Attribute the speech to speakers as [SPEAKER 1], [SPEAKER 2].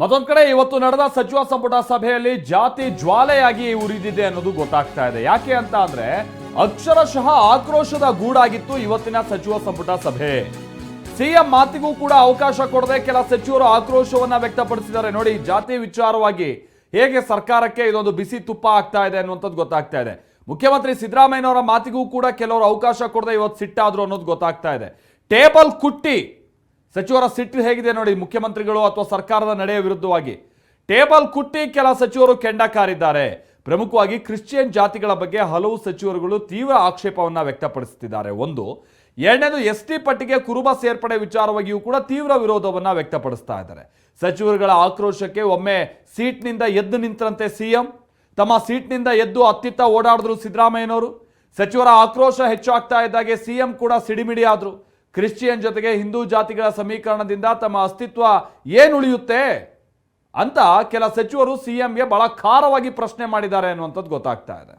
[SPEAKER 1] ಮತ್ತೊಂದ್ ಕಡೆ ಇವತ್ತು ನಡೆದ ಸಚಿವ ಸಂಪುಟ ಸಭೆಯಲ್ಲಿ ಜಾತಿ ಜ್ವಾಲೆಯಾಗಿ ಉರಿದಿದೆ ಅನ್ನೋದು ಗೊತ್ತಾಗ್ತಾ ಇದೆ. ಯಾಕೆ ಅಂತ ಅಂದ್ರೆ ಅಕ್ಷರಶಃ ಆಕ್ರೋಶದ ಗೂಡಾಗಿತ್ತು ಇವತ್ತಿನ ಸಚಿವ ಸಂಪುಟ ಸಭೆ. ಸಿಎಂ ಮಾತಿಗೂ ಕೂಡ ಅವಕಾಶ ಕೊಡದೆ ಕೆಲ ಸಚಿವರು ಆಕ್ರೋಶವನ್ನ ವ್ಯಕ್ತಪಡಿಸಿದ್ದಾರೆ. ನೋಡಿ, ಜಾತಿ ವಿಚಾರವಾಗಿ ಹೇಗೆ ಸರ್ಕಾರಕ್ಕೆ ಇದೊಂದು ಬಿಸಿ ತುಪ್ಪ ಆಗ್ತಾ ಇದೆ ಅನ್ನುವಂಥದ್ದು ಗೊತ್ತಾಗ್ತಾ ಇದೆ. ಮುಖ್ಯಮಂತ್ರಿ ಸಿದ್ದರಾಮಯ್ಯನವರ ಮಾತಿಗೂ ಕೂಡ ಕೆಲವರು ಅವಕಾಶ ಕೊಡದೆ ಇವತ್ತು ಸಿಟ್ಟಾದ್ರು ಅನ್ನೋದು ಗೊತ್ತಾಗ್ತಾ ಇದೆ. ಟೇಬಲ್ ಕುಟ್ಟಿ ಸಚಿವರ ಸಿಟ್ಟು ಹೇಗಿದೆ ನೋಡಿ, ಮುಖ್ಯಮಂತ್ರಿಗಳು ಅಥವಾ ಸರ್ಕಾರದ ನಡೆಯ ವಿರುದ್ಧವಾಗಿ. ಟೇಬಲ್ ಕುಟ್ಟಿ ಕೆಲ ಸಚಿವರು ಕೆಂಡ ಕಾರಿದ್ದಾರೆ ಪ್ರಮುಖವಾಗಿ ಕ್ರಿಶ್ಚಿಯನ್ ಜಾತಿಗಳ ಬಗ್ಗೆ ಹಲವು ಸಚಿವರುಗಳು ತೀವ್ರ ಆಕ್ಷೇಪವನ್ನು ವ್ಯಕ್ತಪಡಿಸುತ್ತಿದ್ದಾರೆ. ಒಂದು, ಎರಡನೇದು ಎಸ್ ಟಿ ಪಟ್ಟಿಗೆ ಕುರುಬ ಸೇರ್ಪಡೆ ವಿಚಾರವಾಗಿಯೂ ಕೂಡ ತೀವ್ರ ವಿರೋಧವನ್ನು ವ್ಯಕ್ತಪಡಿಸ್ತಾ ಇದ್ದಾರೆ. ಸಚಿವರುಗಳ ಆಕ್ರೋಶಕ್ಕೆ ಒಮ್ಮೆ ಸೀಟ್ನಿಂದ ಎದ್ದು ನಿಂತರಂತೆ ಸಿಎಂ, ತಮ್ಮ ಸೀಟ್ನಿಂದ ಎದ್ದು ಅತ್ತಿತ್ತ ಓಡಾಡಿದ್ರು ಸಿದ್ದರಾಮಯ್ಯನವರು. ಸಚಿವರ ಆಕ್ರೋಶ ಹೆಚ್ಚಾಗ್ತಾ ಇದ್ದಾಗೆ ಸಿಎಂ ಕೂಡ ಸಿಡಿಮಿಡಿ ಆದ್ರು ಕ್ರಿಶ್ಚಿಯನ್ ಜೊತೆಗೆ ಹಿಂದೂ ಜಾತಿಗಳ ಸಮೀಕರಣದಿಂದ ತಮ್ಮ ಅಸ್ತಿತ್ವ ಏನುಳಿಯುತ್ತೆ ಅಂತ ಕೆಲ ಸಚಿವರು ಸಿಎಂಗೆ ಬಹಳ ಖಾರವಾಗಿ ಪ್ರಶ್ನೆ ಮಾಡಿದ್ದಾರೆ ಅನ್ನುವಂಥದ್ದು ಗೊತ್ತಾಗ್ತಾ ಇದೆ.